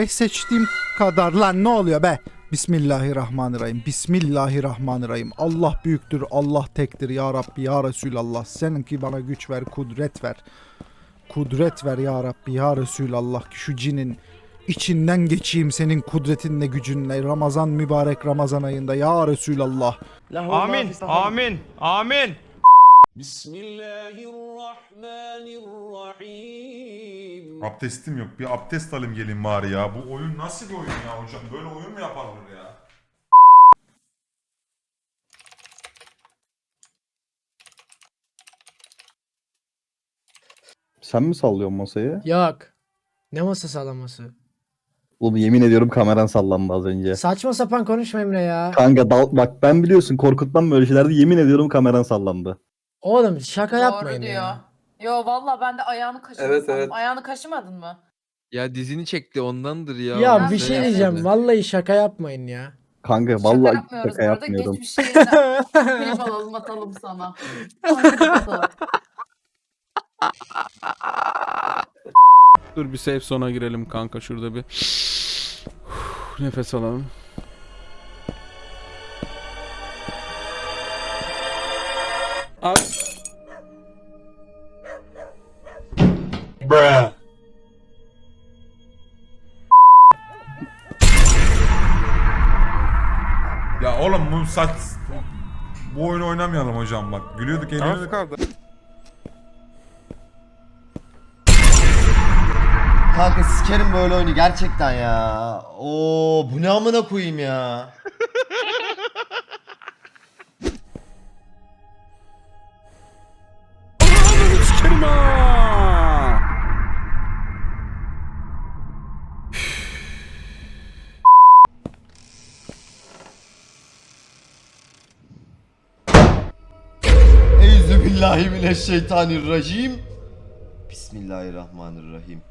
45 seçtiğim kadar lan ne oluyor be? Bismillahirrahmanirrahim. Bismillahirrahmanirrahim. Allah büyüktür, Allah tektir ya Rabbi ya Resulallah. Seninki bana güç ver, kudret ver. Kudret ver ya Rabbi ya Resulallah. Şu cinin içinden geçeyim senin kudretinle gücünle. Ramazan mübarek Ramazan ayında ya Resulallah. Amin. Amin. Amin. Bismillahirrahmanirrahim. Abdestim yok. Bir abdest alayım gelin bari ya. Bu oyun nasıl bir oyun ya hocam? Böyle oyun mu yaparlar ya? Sen mi sallıyorsun masayı? Yok. Ne masa sallaması? Oğlum yemin ediyorum kameran sallandı az önce. Saçma sapan konuşma Emre ya. Kanka dal bak ben biliyorsun korkutmam böyle şeylerde yemin ediyorum kameran sallandı. Oğlum şaka Doğru yapmayın diyor. ya. Yo valla ben de ayağını kaşıdım Evet, sandım. evet. Ayağını kaşımadın mı? Ya dizini çekti ondandır ya. Ya Ben bir de şey diyeceğim. Vallahi şaka yapmayın ya. Kanka Şaka vallahi yapmıyoruz şaka burada. yapmıyordum. Geçmişlerinden klip alalım atalım sana. Hadi bakalım. Dur bir safe zone'a girelim kanka şurada bir. Nefes alalım. Abi Ya oğlum bu saç... Bu oyunu oynamayalım hocam bak. Gülüyorduk eğleniyorduk. kaldı. Kanka sikerim böyle oyunu gerçekten ya. Oo bu ne amına koyayım ya. Ananı sikerim ha! Eyzü billahi mineşşeytanirracim. Bismillahirrahmanirrahim.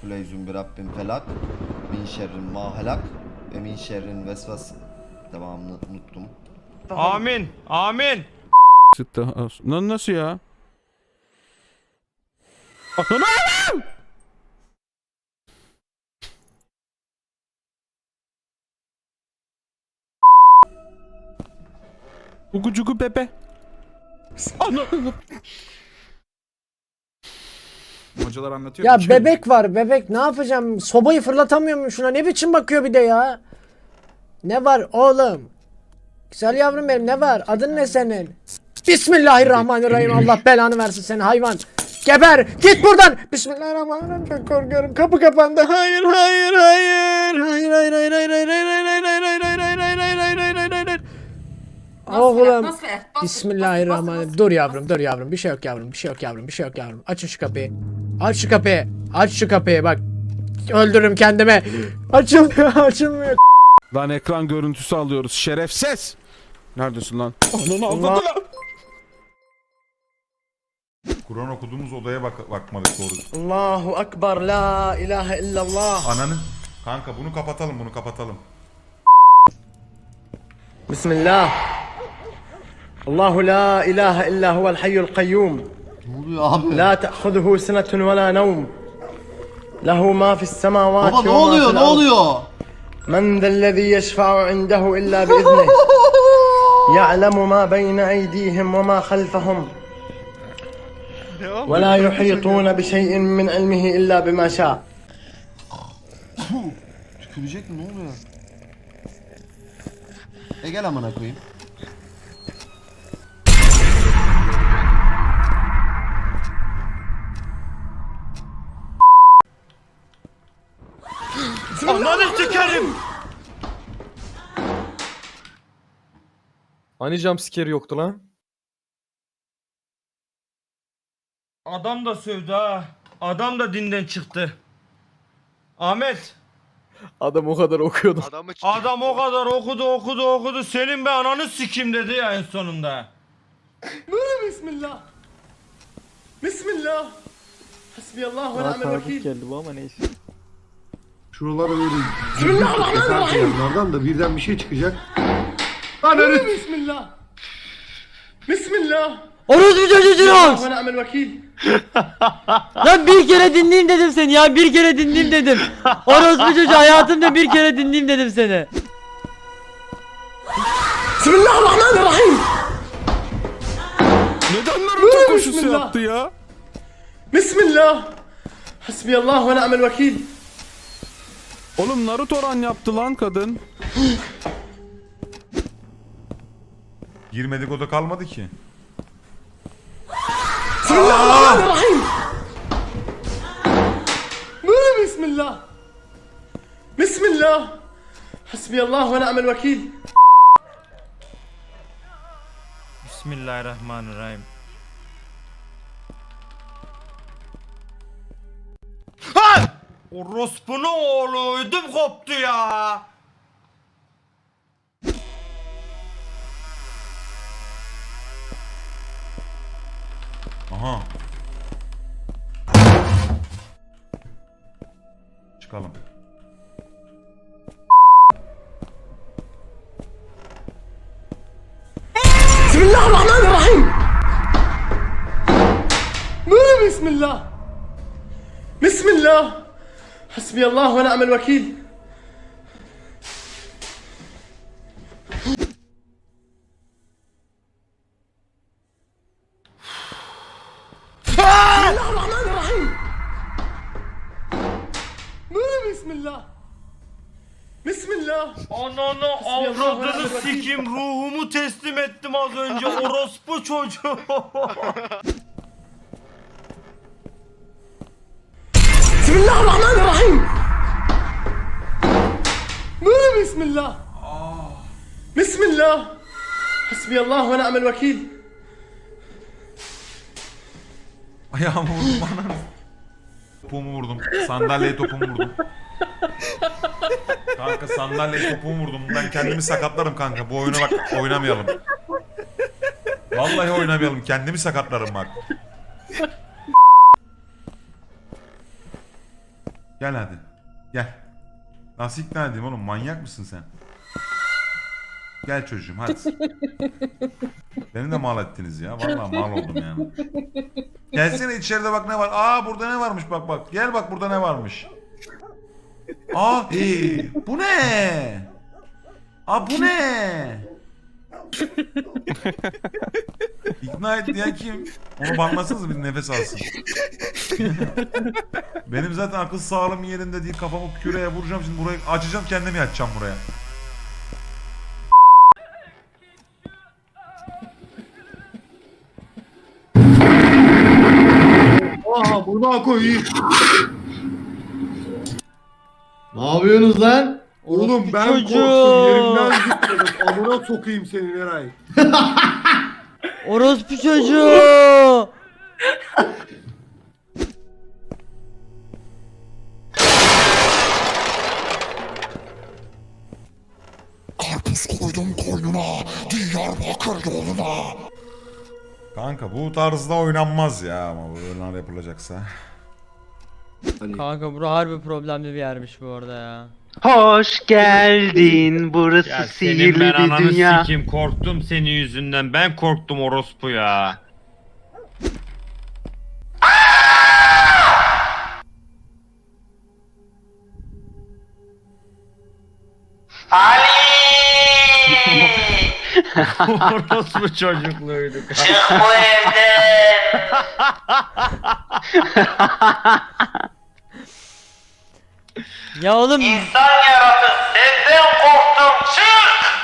Kuleyzün bir Rabbim felak. Min şerrin ma helak. Ve min şerrin vesvas. Devamını unuttum. Amin. Amin. Sıktı. Lan nasıl ya? Ananı Ugu cugu bebe. Ananı. Hocalar anlatıyor. Ya bebek var bebek ne yapacağım? Sobayı fırlatamıyor muyum şuna? Ne biçim bakıyor bir de ya? Ne var oğlum? Güzel yavrum benim ne var? Adın ne senin? Bismillahirrahmanirrahim. Allah belanı versin seni hayvan. Geber! Git buradan! Bismillahirrahmanirrahim. Çok korkuyorum. Kapı kapandı. Hayır, hayır, hayır. Hayır, hayır, hayır, hayır, hayır, hayır, hayır, hayır, hayır, hayır, hayır, hayır, hayır, hayır, hayır, hayır, hayır. Oğlum. Nasıl ya? Bas- Bismillahirrahmanirrahim. Dur yavrum, dur yavrum. Bir şey yok yavrum, bir şey yok yavrum, bir şey yok yavrum. Açın şu kapıyı. Aç şu kapıyı. Aç şu kapıyı bak. Öldürürüm kendimi. Açılmıyor, açılmıyor. Lan ekran görüntüsü alıyoruz. Şerefsiz. Neredesin lan? Ananı avladı lan. Kur'an okuduğumuz odaya bak bakmadık doğru. Allahu Ekber, la ilahe illallah. Ananın... Kanka bunu kapatalım bunu kapatalım. Bismillah. Allahu la ilahe illa huvel hayyul kayyum. Ne oluyor abi? La te'huduhu sinetun ve la nevm. Lehu ma fis semavati Baba ne oluyor ne oluyor? من ذا الذي يشفع عنده إلا بإذنه يعلم ما بين أيديهم وما خلفهم ولا يحيطون بشيء من علمه إلا بما شاء Tükürecek mi ne oluyor? E gel amına koyayım. Ananı sikerim. Hani jumpscare yoktu lan? Adam da sövdü ha. Adam da dinden çıktı. Ahmet. Adam o kadar okuyordu. Adam o kadar okudu okudu okudu. Senin be ananı sikim dedi ya en sonunda. Bismillah Bismillah Hasbiyallah ve ni'mel vekil geldi bu ama neyse. Şuralara böyle Bismillahirrahmanirrahim. da birden bir şey çıkacak. Ananı Bismillah Bismillah Oruz bir çocuğu ve ni'mel vekil Lan bir kere dinleyeyim dedim seni ya bir kere dinleyeyim dedim. Orospu çocuğu hayatımda bir kere dinleyeyim dedim seni. Bismillahirrahmanirrahim. Neden Naruto koşusu Bismillah. yaptı ya? Bismillah. Hasbiyallah ve ni'mel vekil. Oğlum Naruto ran yaptı lan kadın. Girmedik o da kalmadı ki. Bismillahirrahmanirrahim. Böyle bismillah. Bismillah. Hasbiyallah ve ni'mel vekil. Bismillahirrahmanirrahim. Orospunun oğlu ödüm koptu ya. Aha. Çıkalım. Bismillahirrahmanirrahim. Böyle bismillah. Bismillah. Hasbiyallah ve ni'mel vekil. Bismillah. Bismillah. Ananı avradını sikim ruhumu teslim ettim az önce orospu çocuğu. Bismillahirrahmanirrahim. Böyle bismillah. Bismillah. Hasbiyallah ve ni'mel vekil. Ayağımı vurdum ananı. Topumu vurdum. Sandalyeye topumu vurdum. Kanka sandalyeye topumu vurdum. Ben kendimi sakatlarım kanka. Bu oyunu bak oynamayalım. Vallahi oynamayalım. Kendimi sakatlarım bak. Gel hadi. Gel. Nasıl ikna edeyim oğlum? Manyak mısın sen? Gel çocuğum hadi. Beni de mal ettiniz ya. Vallahi mal oldum yani. Gelsene içeride bak ne var. Aa burada ne varmış bak bak. Gel bak burada ne varmış. Aa bu ne? Aa bu ne? İkna et diyen kim? Onu banlasanız bir nefes alsın. Benim zaten akıl sağlığım yerinde değil. Kafamı küreye vuracağım şimdi burayı açacağım kendimi yatacağım buraya. Aha burada koyayım. Ne yapıyorsunuz lan? Oğlum ben çocuğu. korktum yerimden zıpladım. Amına sokayım seni Eray. Orospu çocuğu. Kanka bu tarzda oynanmaz ya ama böyle yapılacaksa. Kanka bura harbi problemli bir yermiş bu arada ya. Hoş geldin. Burası Ya senin ben ananı sikim korktum senin yüzünden ben korktum orospu ya. orospu çocukluğuydu. Ya oğlum. İnsan yaratın. Senden korktum. Çık.